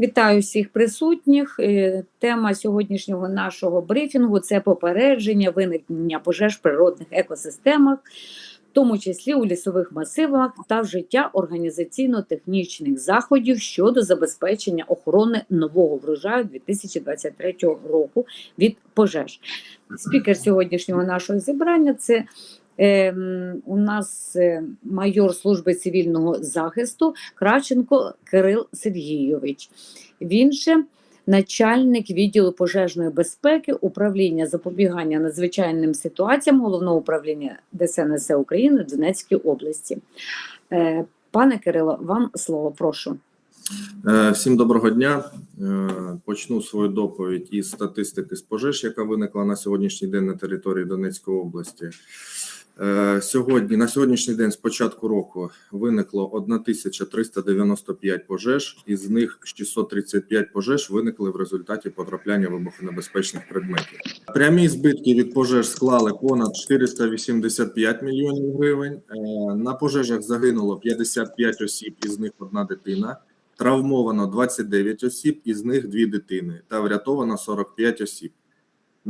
Вітаю всіх присутніх. Е, Тема сьогоднішнього нашого брифінгу це попередження виникнення пожеж в природних екосистемах, в тому числі у лісових масивах та вжиття організаційно-технічних заходів щодо забезпечення охорони нового врожаю 2023 року від пожеж. Спікер сьогоднішнього нашого зібрання це у нас е, майор служби цивільного захисту Кравченко Кирил Сергійович. Він же начальник відділу пожежної безпеки, управління запобігання надзвичайним ситуаціям головного управління ДСНС України в Донецькій області. Е, Пане Кирило, вам слово, прошу. Е, Всім доброго дня. Почну свою доповідь із статистики з пожеж, яка виникла на сьогоднішній день на території Донецької області. Е, Сьогодні на сьогоднішній день з початку року виникло 1395 пожеж, із них 635 пожеж виникли в результаті потрапляння вибухонебезпечних предметів. Прямі збитки від пожеж склали понад 485 мільйонів гривень. Е, На пожежах загинуло 55 осіб, із них одна дитина. Травмовано 29 осіб, із них дві дитини, та врятовано 45 осіб.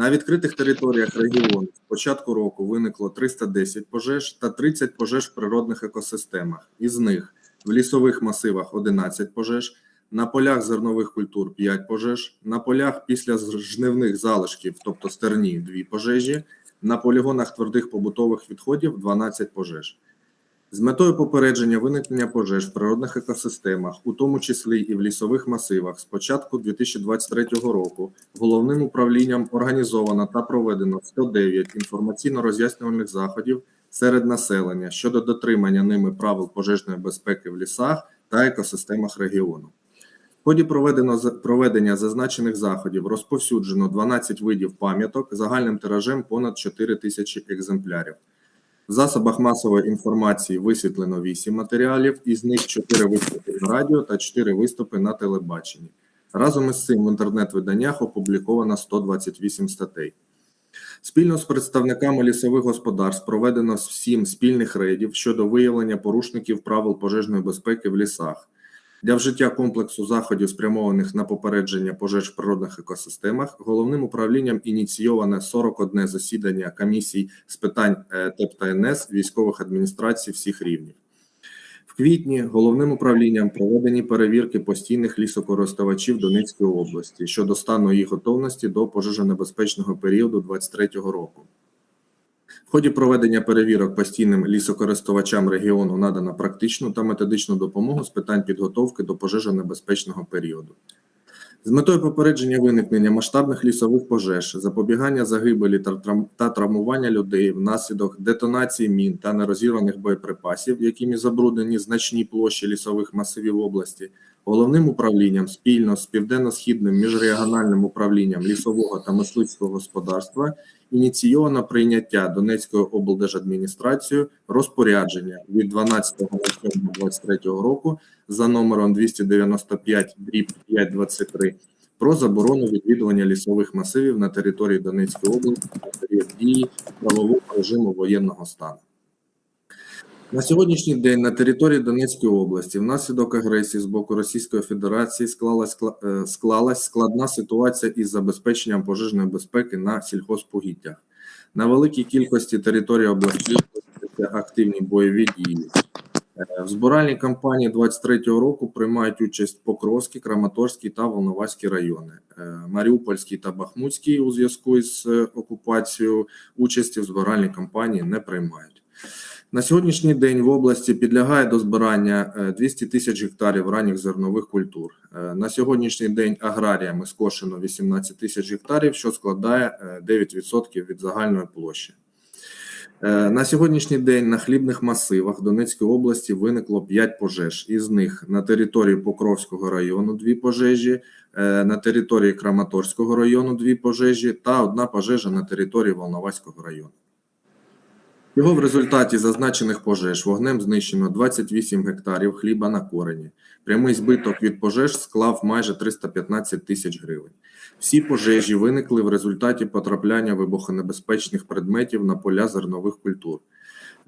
На відкритих територіях регіону з початку року виникло 310 пожеж та 30 пожеж в природних екосистемах. Із них в лісових масивах 11 пожеж, на полях зернових культур 5 пожеж, на полях після жнивних залишків, тобто стерні, 2 пожежі, на полігонах твердих побутових відходів 12 пожеж. З метою попередження виникнення пожеж в природних екосистемах, у тому числі і в лісових масивах, з початку 2023 року головним управлінням організовано та проведено 109 інформаційно-роз'яснювальних заходів серед населення щодо дотримання ними правил пожежної безпеки в лісах та екосистемах регіону. В ході проведено проведення зазначених заходів розповсюджено 12 видів пам'яток загальним тиражем понад 4 тисячі екземплярів. В засобах масової інформації висвітлено 8 матеріалів, із них 4 виступи на радіо та 4 виступи на телебаченні. Разом із цим в інтернет-виданнях опубліковано 128 статей. Спільно з представниками лісових господарств проведено 7 спільних рейдів щодо виявлення порушників правил пожежної безпеки в лісах. Для вжиття комплексу заходів, спрямованих на попередження пожеж в природних екосистемах, головним управлінням ініційоване 41 засідання комісій з питань ТЕП та НС військових адміністрацій всіх рівнів. В квітні головним управлінням проведені перевірки постійних лісокористувачів Донецької області щодо стану їх готовності до пожежонебезпечного періоду 2023 року. В ході проведення перевірок постійним лісокористувачам регіону надано практичну та методичну допомогу з питань підготовки до пожежонебезпечного періоду. З метою попередження виникнення масштабних лісових пожеж, запобігання загибелі та травмування людей внаслідок детонації мін та нерозірваних боєприпасів, якими забруднені значні площі лісових масивів області, головним управлінням спільно з південно-східним міжрегіональним управлінням лісового та мисливського господарства ініційовано прийняття Донецькою облдержадміністрацією розпорядження від 12.07.23 року за номером 295 дріб 523 про заборону відвідування лісових масивів на території Донецької області на період дії правового режиму воєнного стану. На сьогоднішній день на території Донецької області внаслідок агресії з боку Російської Федерації склалась, е, склалась складна ситуація із забезпеченням пожежної безпеки на сільхозпогіддях. На великій кількості території області активні бойові дії. Е, В збиральній кампанії 23-го року приймають участь Покровський, Краматорський та Волноваський райони. Е, Маріупольський та Бахмутський у зв'язку е, окупацією участі в збиральній кампанії не приймають. На сьогоднішній день в області підлягає до збирання е, 200 тисяч гектарів ранніх зернових культур. Е, На сьогоднішній день аграріями скошено 18 тисяч гектарів, що складає е, 9% від загальної площі. Е, На сьогоднішній день на хлібних масивах Донецької області виникло 5 пожеж. Із них на території Покровського району 2 пожежі, е, на території Краматорського району 2 пожежі та одна пожежа на території Волноваського району. Його в результаті зазначених пожеж вогнем знищено 28 гектарів хліба на корені. Прямий збиток від пожеж склав майже 315 тисяч гривень. Всі пожежі виникли в результаті потрапляння вибухонебезпечних предметів на поля зернових культур.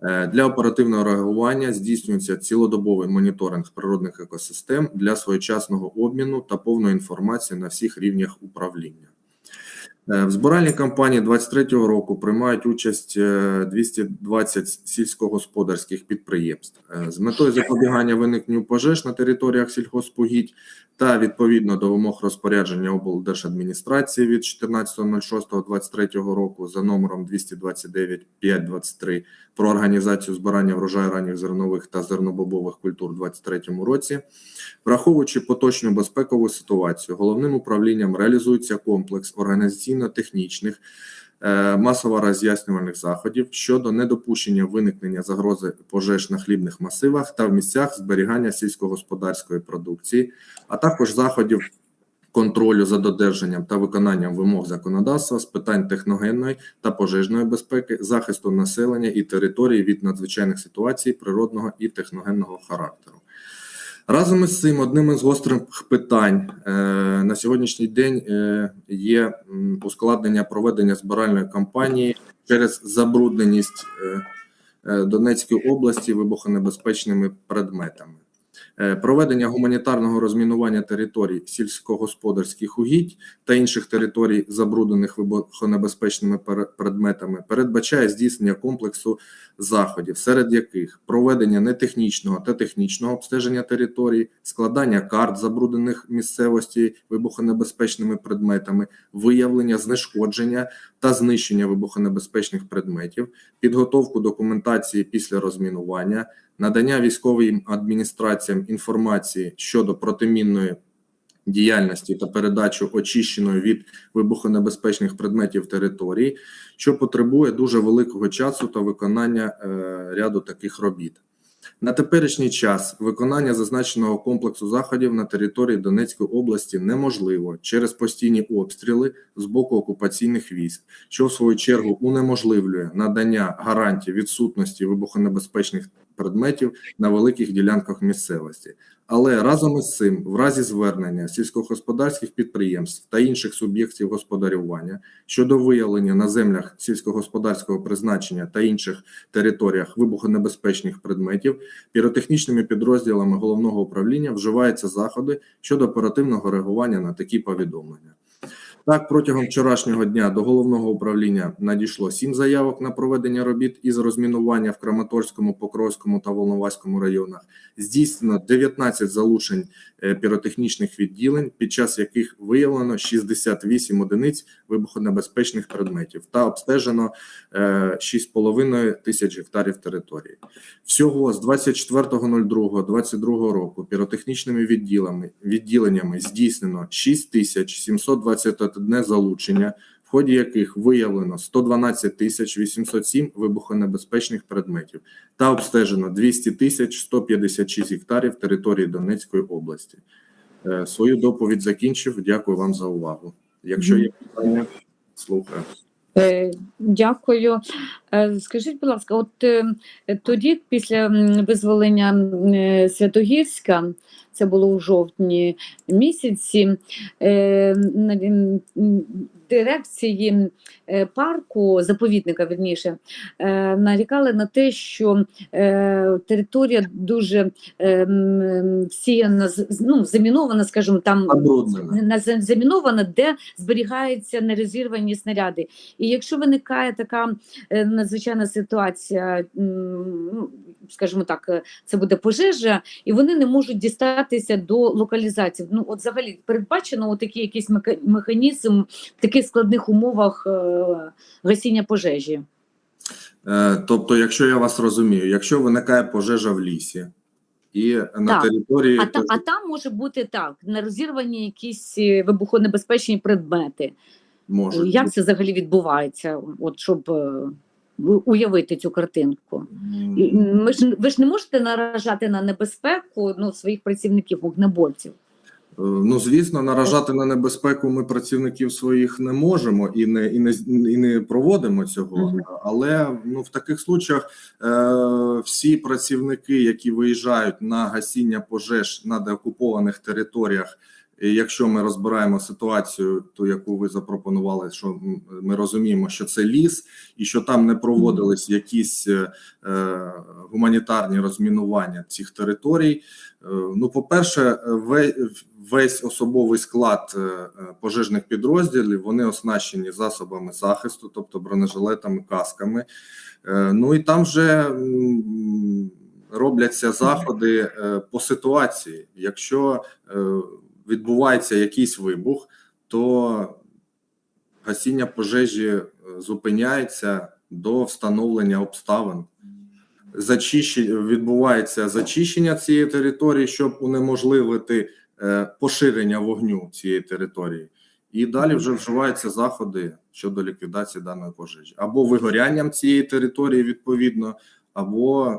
Е, Для оперативного реагування здійснюється цілодобовий моніторинг природних екосистем для своєчасного обміну та повної інформації на всіх рівнях управління. Е, В збиральній кампанії 2023 року приймають участь е, 220 сільськогосподарських підприємств Е, з метою запобігання виникненню пожеж на територіях сільгоспугідь та відповідно до вимог розпорядження облдержадміністрації від 14.06.23 року за номером 229.523 про організацію збирання врожаю ранніх зернових та зернобобових культур у 2023 році. Враховуючи поточну безпекову ситуацію, головним управлінням реалізується комплекс організаційно-технічних е, масово роз'яснювальних заходів щодо недопущення виникнення загрози пожеж на хлібних масивах та в місцях зберігання сільськогосподарської продукції, а також заходів контролю за додержанням та виконанням вимог законодавства з питань техногенної та пожежної безпеки, захисту населення і території від надзвичайних ситуацій природного і техногенного характеру. Разом із цим одним із гострих питань е, на сьогоднішній день е, є ускладнення проведення збиральної кампанії через забрудненість е, Донецької області вибухонебезпечними предметами. Е, Проведення гуманітарного розмінування територій сільськогосподарських угідь та інших територій, забруднених вибухонебезпечними предметами, передбачає здійснення комплексу заходів, серед яких проведення нетехнічного та технічного обстеження територій, складання карт забруднених місцевості вибухонебезпечними предметами, виявлення, знешкодження та знищення вибухонебезпечних предметів, підготовку документації після розмінування, надання військовим адміністраціям інформації щодо протимінної діяльності та передачу очищеної від вибухонебезпечних предметів території, що потребує дуже великого часу та виконання е, ряду таких робіт. На теперішній час виконання зазначеного комплексу заходів на території Донецької області неможливо через постійні обстріли з боку окупаційних військ, що в свою чергу унеможливлює надання гарантій відсутності вибухонебезпечних предметів на великих ділянках місцевості. Але разом із цим, в разі звернення сільськогосподарських підприємств та інших суб'єктів господарювання щодо виявлення на землях сільськогосподарського призначення та інших територіях вибухонебезпечних предметів, піротехнічними підрозділами головного управління вживаються заходи щодо оперативного реагування на такі повідомлення. Так, протягом вчорашнього дня до головного управління надійшло сім заявок на проведення робіт із розмінування в Краматорському, Покровському та Волноваському районах. Здійснено 19 залучень е, піротехнічних відділень, під час яких виявлено 68 одиниць вибухонебезпечних предметів та обстежено е, 6,5 тисяч гектарів території. Всього з 24.02.22 року піротехнічними відділами, відділеннями здійснено 6721 залучення, в ході яких виявлено 112 тисяч 807 вибухонебезпечних предметів та обстежено 200 тисяч 156 гектарів території Донецької області. Е, Свою доповідь закінчив. Дякую вам за увагу. Якщо є питання, слухаю. Е, Дякую. Е, Скажіть, будь ласка, от е, тоді, після визволення Святогірська, це було у жовтні місяці, дирекції е, парку, заповідника, верніше, е, нарікали на те, що е, територія дуже всіяна, ну, замінована, скажімо, там Забруднена. на- за- замінована, де зберігаються нерозірвані снаряди. І якщо виникає така надзвичайна ситуація, ну, скажімо так, е, це буде пожежа, і вони не можуть дістатися до локалізації. Ну, от взагалі передбачено от такий якийсь механізм в таких складних умовах е, гасіння пожежі. Е, Тобто, якщо я вас розумію, якщо виникає пожежа в лісі і на Так. території А, та, а там може бути так: нерозірвані якісь е, вибухонебезпечні предмети. може Як це взагалі відбувається? От щоб уявити цю картинку. Ми ж ви ж не можете наражати на небезпеку ну, своїх працівників, вогнеборців. Е, Ну, звісно, наражати на небезпеку ми працівників своїх не можемо і не і не і не проводимо цього. Але ну в таких случаях е, всі працівники, які виїжджають на гасіння пожеж на деокупованих територіях І якщо ми розбираємо ситуацію, ту яку ви запропонували, що ми розуміємо, що це ліс, і що там не проводились якісь е, е, гуманітарні розмінування цих територій. Е, Ну, по-перше, весь особовий склад е, е, пожежних підрозділів вони оснащені засобами захисту, тобто бронежилетами, касками. Е, Ну і там вже м, робляться заходи е, по ситуації. Якщо е, відбувається якийсь вибух, то гасіння пожежі е, зупиняється до встановлення обставин. Зачищення відбувається зачищення цієї території, щоб унеможливити е, поширення вогню цієї території, і далі вже вживаються заходи щодо ліквідації даної пожежі. Або вигорянням цієї території відповідно, або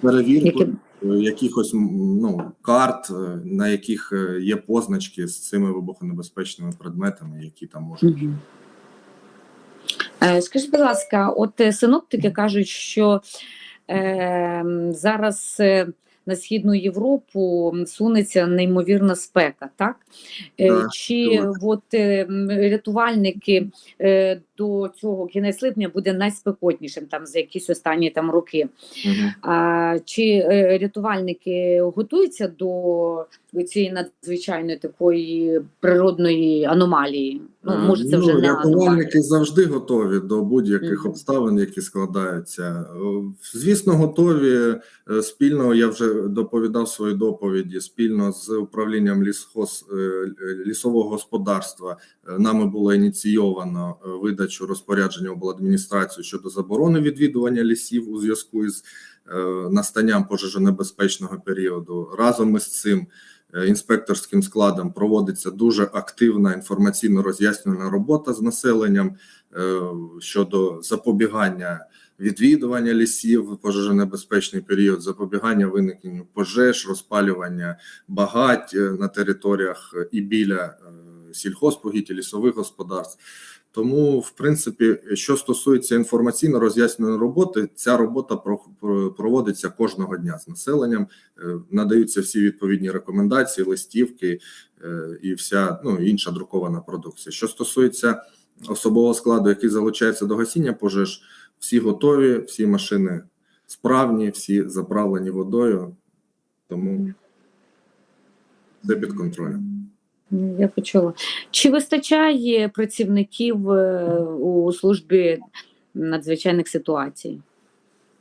перевіркою якихось ну, карт, е, на яких е, є позначки з цими вибухонебезпечними предметами, які там можуть. Е, Скажіть, будь ласка, от синоптики кажуть, що е, зараз на східну Європу сунеться неймовірна спека, так? Так, Чи так. от рятувальники до цього кінець липня буде найспекотнішим там за якісь останні там роки? Мгм. А, чи е, рятувальники готуються до цієї надзвичайної такої природної аномалії? Ну, може, це вже ну, не рятувальники завжди готові до будь-яких Мгм. обставин, які складаються. Е, Звісно, готові Е, спільно. Я вже доповідав свої доповіді спільно з управлінням лісхоз е, лісового господарства. е, Нами було ініційовано е, видачу розпорядження обладміністрації щодо заборони відвідування лісів у зв'язку із е, настанням пожежонебезпечного періоду. Разом із цим е, інспекторським складом проводиться дуже активна інформаційно-роз'яснювальна робота з населенням е, щодо запобігання відвідування лісів в пожежонебезпечний період, запобігання виникненню пожеж, розпалювання багать на територіях і біля сільхозпогідь і лісових господарств. Тому, в принципі, що стосується інформаційно-роз'ясненої роботи, ця робота про- про- проводиться кожного дня з населенням, е, надаються всі відповідні рекомендації, листівки е, і вся ну, інша друкована продукція. Що стосується особового складу, який залучається до гасіння пожеж, всі готові, всі машини справні, всі заправлені водою, тому все під контролем. Я почула. Чи вистачає працівників е, у службі надзвичайних ситуацій?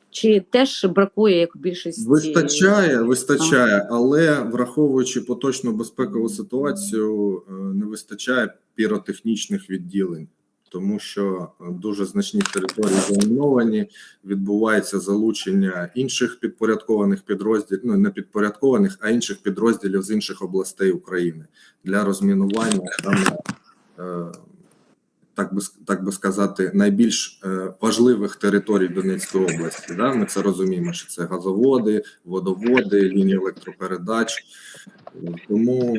Чи теж бракує як більшість? Вистачає, вистачає, але враховуючи поточну безпекову ситуацію, е, не вистачає піротехнічних відділень, тому що е, дуже значні території заміновані, відбувається залучення інших підпорядкованих підрозділів, ну не підпорядкованих, а інших підрозділів з інших областей України для розмінування саме. е, Так би так би сказати, найбільш е, важливих територій Донецької області. Да? Ми це розуміємо, що це газоводи, водоводи, лінії електропередач. Тому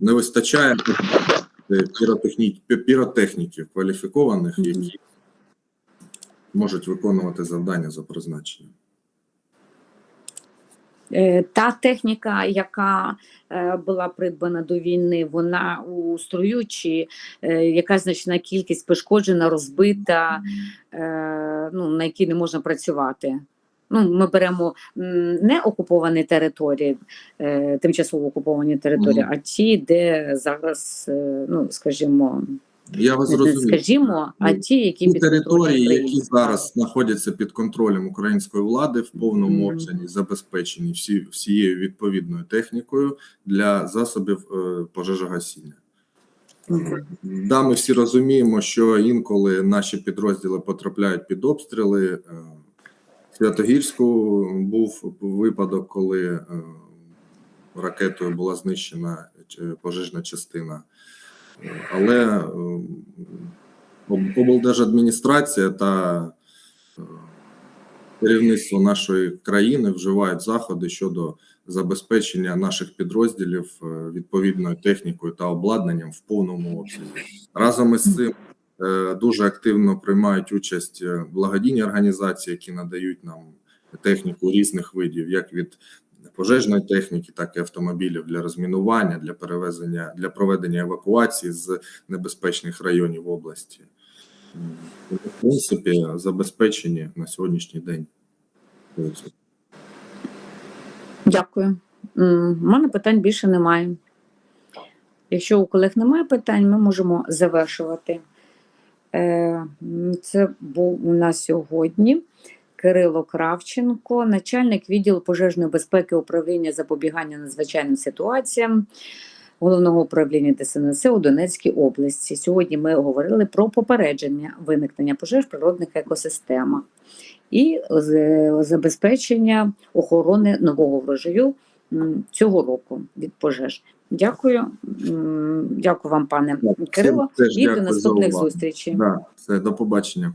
не вистачає піротехніків кваліфікованих, які можуть виконувати завдання за призначенням. Е, Та техніка, яка е, була придбана до війни, вона у строю, чи е, якась значна кількість пошкоджена, розбита, е, ну, на якій не можна працювати. Ну, ми беремо не окуповані території, е, тимчасово окуповані території, Мгм. а ті, де зараз, е, ну скажімо, Я вас зрозумів. скажімо, а Ну, ті, які Ті під території, які зараз знаходяться під контролем української влади в повному Мгм. обсязі, забезпечені всі всією відповідною технікою для засобів е, пожежогасіння. Мгм. Да, ми всі розуміємо, що інколи наші підрозділи потрапляють під обстріли. Е, Святогірську був випадок, коли е, ракетою була знищена е, пожежна частина. Але е, облдержадміністрація та керівництво нашої країни вживають заходи щодо забезпечення наших підрозділів відповідною технікою та обладнанням в повному обсязі. Разом із цим дуже активно приймають участь е, благодійні організації, які надають нам техніку різних видів, як від пожежної техніки, так і автомобілів для розмінування, для перевезення для проведення евакуації з небезпечних районів області. В принципі, забезпечені на сьогоднішній день. Дякую. У мене питань більше немає. Якщо у колег немає питань, ми можемо завершувати. Е, Це був у нас сьогодні Кирило Кравченко, начальник відділу пожежної безпеки управління запобігання надзвичайним ситуаціям головного управління ДСНС у Донецькій області. Сьогодні ми говорили про попередження виникнення пожеж в природних екосистемах і забезпечення охорони нового врожаю цього року від пожеж. Дякую, дякую вам, пане Кирило, і до наступних зустрічей. Да, все, до побачення.